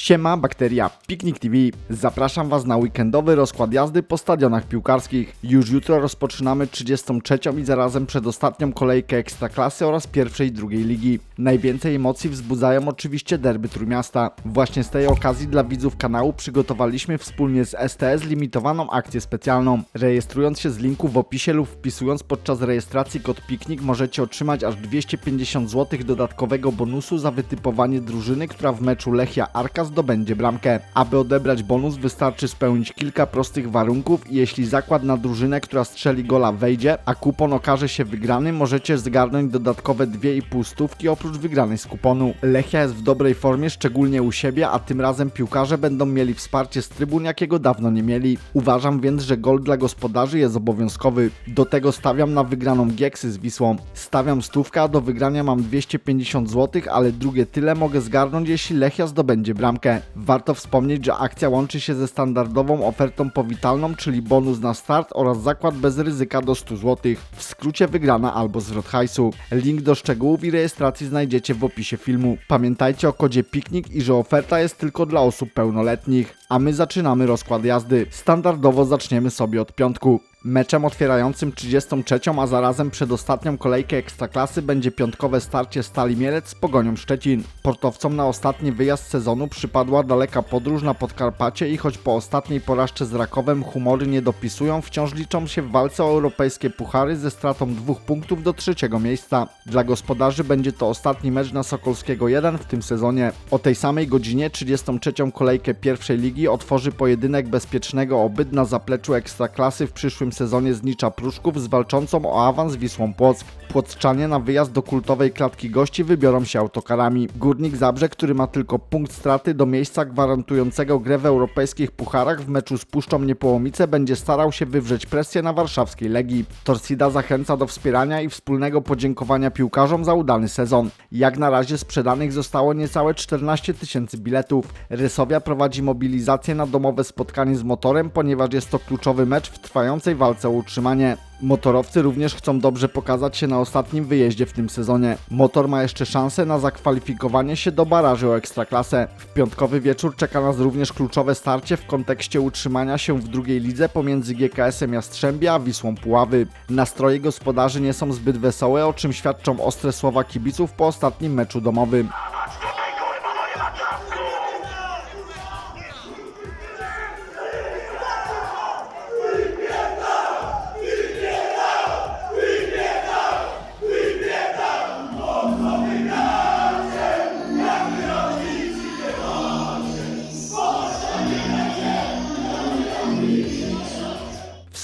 Siema, Bakteria, Piknik TV. Zapraszam Was na weekendowy rozkład jazdy po stadionach piłkarskich. Już jutro rozpoczynamy 33. i zarazem przedostatnią kolejkę Ekstraklasy oraz pierwszej i drugiej ligi. Najwięcej emocji wzbudzają oczywiście derby Trójmiasta. Właśnie z tej okazji dla widzów kanału przygotowaliśmy wspólnie z STS limitowaną akcję specjalną. Rejestrując się z linku w opisie lub wpisując podczas rejestracji kod Piknik możecie otrzymać aż 250 zł dodatkowego bonusu za wytypowanie drużyny, która w meczu Lechia Arka zdobędzie bramkę. Aby odebrać bonus wystarczy spełnić kilka prostych warunków i jeśli zakład na drużynę, która strzeli gola wejdzie, a kupon okaże się wygrany, możecie zgarnąć dodatkowe 2,5 stówki oprócz wygranej z kuponu. Lechia jest w dobrej formie, szczególnie u siebie, a tym razem piłkarze będą mieli wsparcie z trybun, jakiego dawno nie mieli. Uważam więc, że gol dla gospodarzy jest obowiązkowy. Do tego stawiam na wygraną Gieksy z Wisłą. Stawiam stówkę, a do wygrania mam 250 zł, ale drugie tyle mogę zgarnąć, jeśli Lechia zdobędzie bramkę. Warto wspomnieć, że akcja łączy się ze standardową ofertą powitalną, czyli bonus na start oraz zakład bez ryzyka do 100 zł. W skrócie wygrana albo zwrot hajsu. Link do szczegółów i rejestracji znajdziecie w opisie filmu. Pamiętajcie o kodzie piknik i że oferta jest tylko dla osób pełnoletnich. A my zaczynamy rozkład jazdy. Standardowo zaczniemy sobie od piątku. Meczem otwierającym 33, a zarazem przedostatnią kolejkę Ekstraklasy będzie piątkowe starcie Stali Mielec z Pogonią Szczecin. Portowcom na ostatni wyjazd sezonu przypadła daleka podróż na Podkarpacie i choć po ostatniej porażce z Rakowem humory nie dopisują, wciąż liczą się w walce o europejskie puchary ze stratą dwóch punktów do trzeciego miejsca. Dla gospodarzy będzie to ostatni mecz na Sokolskiego 1 w tym sezonie. O tej samej godzinie 33. kolejkę pierwszej ligi otworzy pojedynek bezpiecznego obyt na zapleczu Ekstraklasy w przyszłym sezonie z Nicza Pruszków z walczącą o awans Wisłą Płock. Płockczanie na wyjazd do kultowej klatki gości wybiorą się autokarami. Górnik Zabrze, który ma tylko punkt straty do miejsca gwarantującego grę w europejskich pucharach w meczu z Puszczą Niepołomice będzie starał się wywrzeć presję na warszawskiej Legii. Torsida zachęca do wspierania i wspólnego podziękowania piłkarzom za udany sezon. Jak na razie sprzedanych zostało niecałe 14 tysięcy biletów. Rysowia prowadzi mobilizację na domowe spotkanie z motorem, ponieważ jest to kluczowy mecz w trwającej walce o utrzymanie. Motorowcy również chcą dobrze pokazać się na ostatnim wyjeździe w tym sezonie. Motor ma jeszcze szansę na zakwalifikowanie się do baraży o Ekstraklasę. W piątkowy wieczór czeka nas również kluczowe starcie w kontekście utrzymania się w drugiej lidze pomiędzy GKS-em Jastrzębia a Wisłą Puławy. Nastroje gospodarzy nie są zbyt wesołe, o czym świadczą ostre słowa kibiców po ostatnim meczu domowym.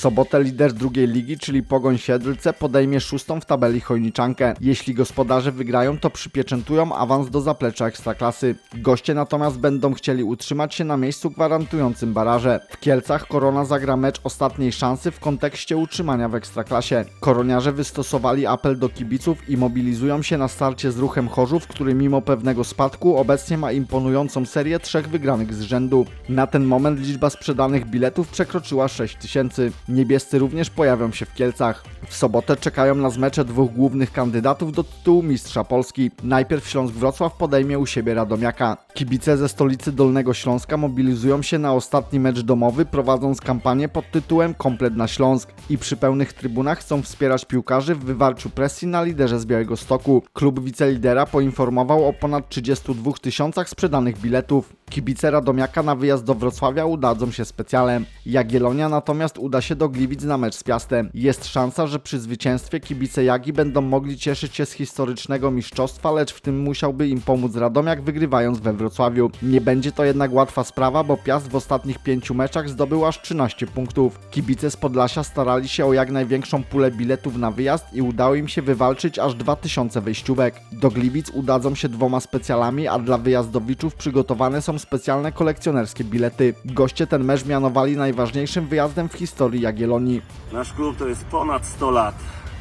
Sobotę lider drugiej ligi, czyli Pogoń Siedlce, podejmie szóstą w tabeli Chojniczankę. Jeśli gospodarze wygrają, to przypieczętują awans do zaplecza Ekstraklasy. Goście natomiast będą chcieli utrzymać się na miejscu gwarantującym baraże. W Kielcach Korona zagra mecz ostatniej szansy w kontekście utrzymania w Ekstraklasie. Koroniarze wystosowali apel do kibiców i mobilizują się na starcie z ruchem Chorzów, który mimo pewnego spadku obecnie ma imponującą serię trzech wygranych z rzędu. Na ten moment liczba sprzedanych biletów przekroczyła 6 tysięcy. Niebiescy również pojawią się w Kielcach. W sobotę czekają nas mecze dwóch głównych kandydatów do tytułu Mistrza Polski. Najpierw Śląsk Wrocław podejmie u siebie Radomiaka. Kibice ze stolicy Dolnego Śląska mobilizują się na ostatni mecz domowy, prowadząc kampanię pod tytułem Komplet na Śląsk i przy pełnych trybunach chcą wspierać piłkarzy w wywarciu presji na liderze z Białego Stoku. Klub wicelidera poinformował o ponad 32 tysiącach sprzedanych biletów. Kibice Radomiaka na wyjazd do Wrocławia udadzą się specjalem. Jagiellonia natomiast uda się do Gliwic na mecz z Piastem. Jest szansa, że przy zwycięstwie kibice Jagi będą mogli cieszyć się z historycznego mistrzostwa, lecz w tym musiałby im pomóc Radomiak wygrywając we Wrocławiu. Nie będzie to jednak łatwa sprawa, bo Piast w ostatnich pięciu meczach zdobył aż 13 punktów. Kibice z Podlasia starali się o jak największą pulę biletów na wyjazd i udało im się wywalczyć aż 2000 wejściówek. Do Gliwic udadzą się dwoma specjalami, a dla wyjazdowiczów przygotowane są specjalne kolekcjonerskie bilety. Goście ten mecz mianowali najważniejszym wyjazdem w historii Jagiellonii. Nasz klub to jest ponad 100 lat.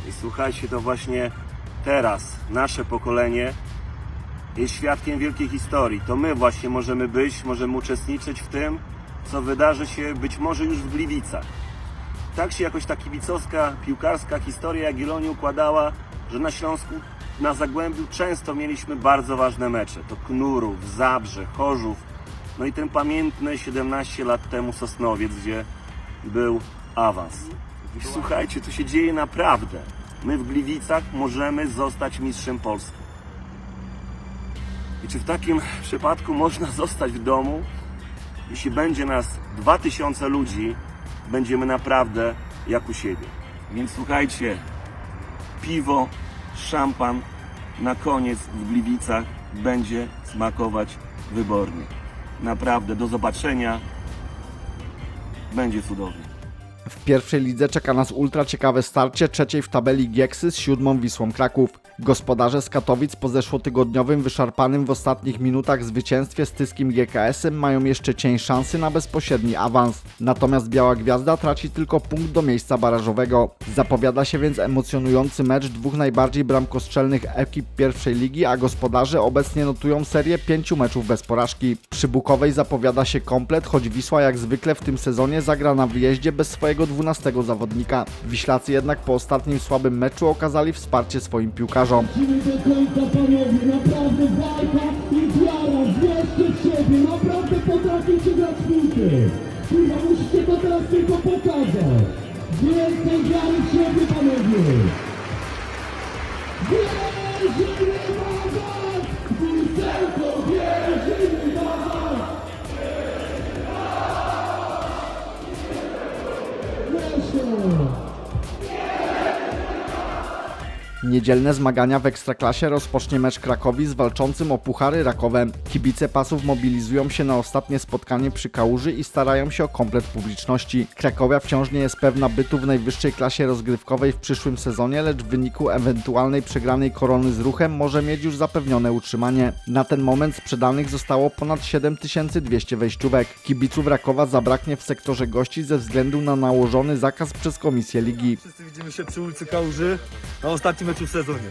I słuchajcie, to właśnie teraz nasze pokolenie jest świadkiem wielkiej historii. To my właśnie możemy być, możemy uczestniczyć w tym, co wydarzy się być może już w Gliwicach. Tak się jakoś ta kibicowska, piłkarska historia Jagiellonii układała, że na Śląsku, na Zagłębiu często mieliśmy bardzo ważne mecze. To Knurów, Zabrze, Chorzów. No i ten pamiętny 17 lat temu Sosnowiec, gdzie był awans. I słuchajcie, to się dzieje naprawdę. My w Gliwicach możemy zostać mistrzem Polski. I czy w takim przypadku można zostać w domu? Jeśli będzie nas 2000 ludzi, będziemy naprawdę jak u siebie. Więc słuchajcie, piwo, szampan na koniec w Gliwicach będzie smakować wybornie. Naprawdę, do zobaczenia. Będzie cudownie. W pierwszej lidze czeka nas ultra ciekawe starcie trzeciej w tabeli Gieksy z siódmą Wisłą Kraków. Gospodarze z Katowic po zeszłotygodniowym wyszarpanym w ostatnich minutach zwycięstwie z Tyskim GKS-em mają jeszcze cień szansy na bezpośredni awans. Natomiast Biała Gwiazda traci tylko punkt do miejsca barażowego. Zapowiada się więc emocjonujący mecz dwóch najbardziej bramkostrzelnych ekip pierwszej ligi, a gospodarze obecnie notują serię pięciu meczów bez porażki. Przy Bukowej zapowiada się komplet, choć Wisła jak zwykle w tym sezonie zagra na wyjeździe bez swojego 12 zawodnika. Wiślacy jednak po ostatnim słabym meczu okazali wsparcie swoim piłkarzom. Więcej wiary w siebie panowie. Niedzielne zmagania w Ekstraklasie rozpocznie mecz Krakowi z walczącym o Puchary Rakowem. Kibice pasów mobilizują się na ostatnie spotkanie przy Kałuży i starają się o komplet publiczności. Krakowia wciąż nie jest pewna bytu w najwyższej klasie rozgrywkowej w przyszłym sezonie, lecz w wyniku ewentualnej przegranej korony z ruchem może mieć już zapewnione utrzymanie. Na ten moment sprzedanych zostało ponad 7200 wejściówek. Kibiców Rakowa zabraknie w sektorze gości ze względu na nałożony zakaz przez Komisję Ligi. Wszyscy widzimy się przy ulicy Kałuży na ostatnim meczu w sezonie.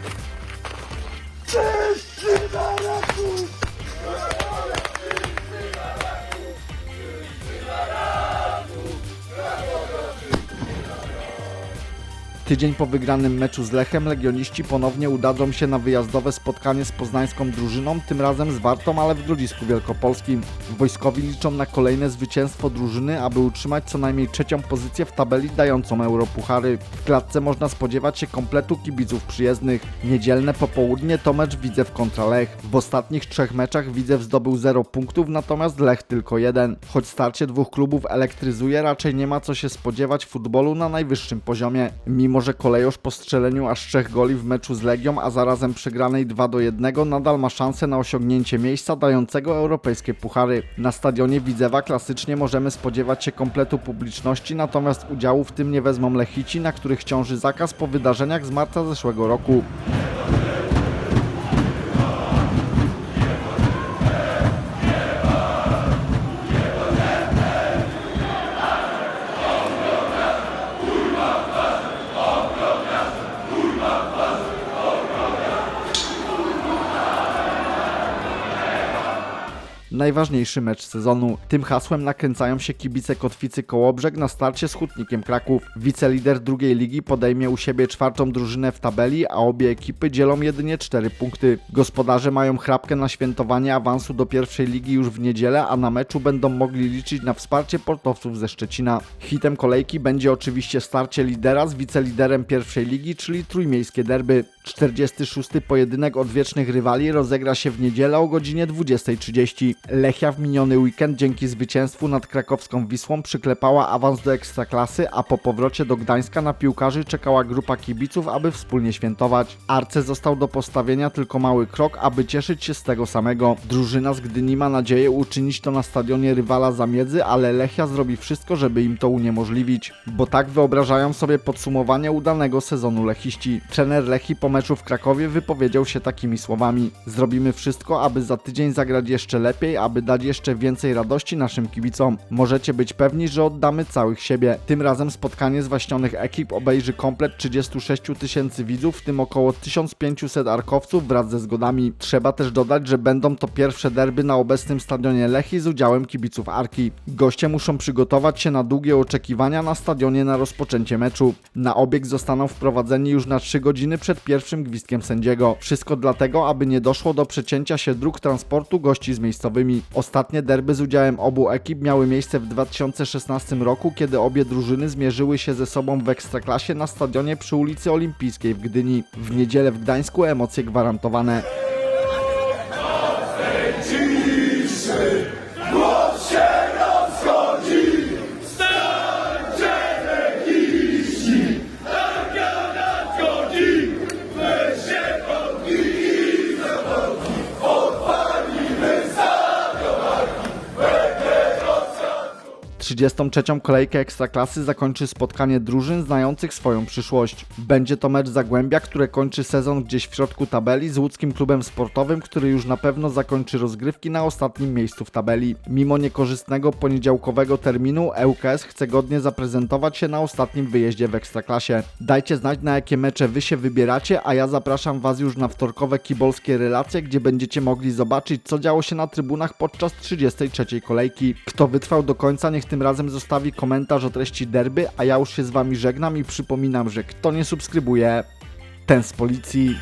Tydzień po wygranym meczu z Lechem legioniści ponownie udadzą się na wyjazdowe spotkanie z poznańską drużyną, tym razem z Wartą, ale w Grodzisku Wielkopolskim. Wojskowi liczą na kolejne zwycięstwo drużyny, aby utrzymać co najmniej trzecią pozycję w tabeli dającą Europuchary. W klatce można spodziewać się kompletu kibiców przyjezdnych. Niedzielne popołudnie to mecz Widzew kontra Lech. W ostatnich trzech meczach Widzew zdobył 0 punktów, natomiast Lech tylko jeden. Choć starcie dwóch klubów elektryzuje, raczej nie ma co się spodziewać futbolu na najwyższym poziomie. Mimo, że kolejosz po strzeleniu aż trzech goli w meczu z Legią, a zarazem przegranej 2 do 1, nadal ma szansę na osiągnięcie miejsca dającego europejskie puchary. Na stadionie Widzewa klasycznie możemy spodziewać się kompletu publiczności, natomiast udziału w tym nie wezmą Lechici, na których ciąży zakaz po wydarzeniach z marca zeszłego roku. Najważniejszy mecz sezonu. Tym hasłem nakręcają się kibice Kotwicy Kołobrzeg na starcie z Hutnikiem Kraków. Wicelider drugiej ligi podejmie u siebie czwartą drużynę w tabeli, a obie ekipy dzielą jedynie 4 punkty. Gospodarze mają chrapkę na świętowanie awansu do pierwszej ligi już w niedzielę, a na meczu będą mogli liczyć na wsparcie portowców ze Szczecina. Hitem kolejki będzie oczywiście starcie lidera z wiceliderem pierwszej ligi, czyli trójmiejskie derby. 46. pojedynek odwiecznych rywali rozegra się w niedzielę o godzinie 20.30. Lechia w miniony weekend dzięki zwycięstwu nad krakowską Wisłą przyklepała awans do Ekstraklasy, a po powrocie do Gdańska na piłkarzy czekała grupa kibiców, aby wspólnie świętować. Arce został do postawienia tylko mały krok, aby cieszyć się z tego samego. Drużyna z Gdyni ma nadzieję uczynić to na stadionie rywala zamiedzy, ale Lechia zrobi wszystko, żeby im to uniemożliwić. Bo tak wyobrażają sobie podsumowanie udanego sezonu lechiści. Trener Lechi po meczu w Krakowie wypowiedział się takimi słowami: Zrobimy wszystko, aby za tydzień zagrać jeszcze lepiej, aby dać jeszcze więcej radości naszym kibicom. Możecie być pewni, że oddamy całych siebie. Tym razem spotkanie zwaśnionych ekip obejrzy komplet 36 tysięcy widzów, w tym około 1500 arkowców wraz ze zgodami. Trzeba też dodać, że będą to pierwsze derby na obecnym stadionie Lechi z udziałem kibiców Arki. Goście muszą przygotować się na długie oczekiwania na stadionie na rozpoczęcie meczu. Na obieg zostaną wprowadzeni już na 3 godziny przed pierwszym gwizdkiem sędziego. Wszystko dlatego, aby nie doszło do przecięcia się dróg transportu gości z miejscowymi. Ostatnie derby z udziałem obu ekip miały miejsce w 2016 roku, kiedy obie drużyny zmierzyły się ze sobą w Ekstraklasie na stadionie przy ulicy Olimpijskiej w Gdyni. W niedzielę w Gdańsku emocje gwarantowane. Trzydziestą trzecią kolejkę Ekstraklasy zakończy spotkanie drużyn znających swoją przyszłość. Będzie to mecz Zagłębia, które kończy sezon gdzieś w środku tabeli z łódzkim klubem sportowym, który już na pewno zakończy rozgrywki na ostatnim miejscu w tabeli. Mimo niekorzystnego poniedziałkowego terminu ŁKS chce godnie zaprezentować się na ostatnim wyjeździe w Ekstraklasie. Dajcie znać na jakie mecze wy się wybieracie, a ja zapraszam was już na wtorkowe kibolskie relacje, gdzie będziecie mogli zobaczyć co działo się na trybunach podczas 33 kolejki. Kto wytrwał do końca, niech tym razem zostawi komentarz o treści derby, a ja już się z wami żegnam i przypominam, że kto nie subskrybuje, ten z policji.